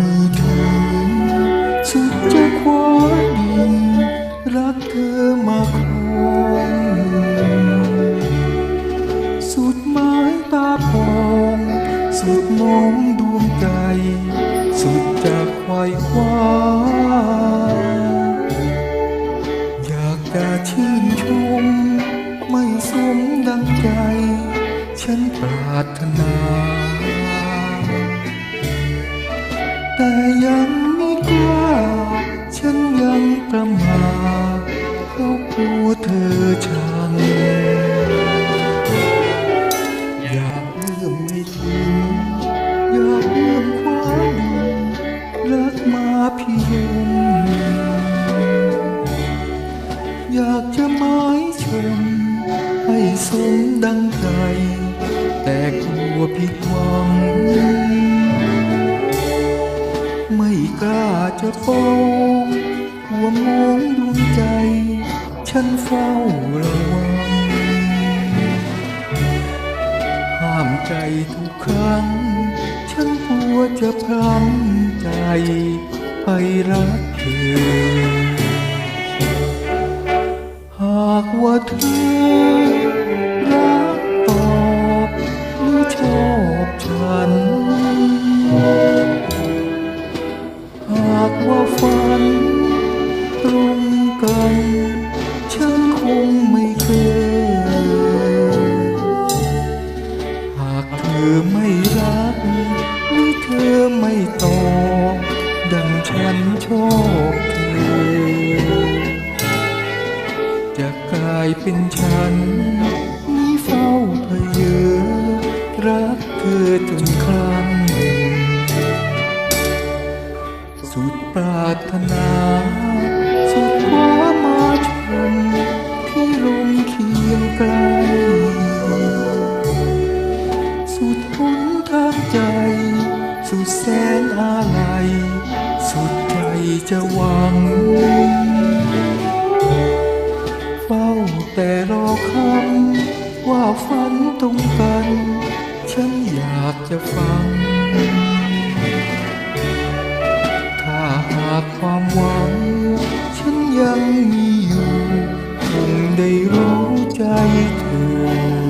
มือถือสุดจะคว้าดีรักเธอมาคอยสุดไม้ตาพงสุดมองดวงใจ สุดจะควายคว้าอยากจะชื่นชม ไม่สมดังใจ ฉันปรารถนา แต่ยังไม่กล้า ฉันยังประมาทเพรากลัวเธอชังอยากเอื้อมไม่ถึงอยากเอื้อมคว้าดึงรักมาพี่ยมอยากจะหมายชม ให้สมดังใจ แต่กลัวผิดหวัง ไม่กล้าจะฟ้องหัวมองดวงใจ ฉันเฝ้าระวัง ห้ามใจทุกครั้ง ฉันกลัวจะพลั้งใจไปรักเธอายเป็นฉันนี่เฝ้าเพยอรักเธอจนคลั่งสุดปรารถนา สุดความมาชมที่ลมเคียงไกล สุดหนทางใจ สุดแสนอาลัย สุดใจจะหวัง ตรงกัน ฉันอยากจะฟัง ถ้าหากความหวัง ฉันยังมีอยู่ คงได้รู้ใจเธอ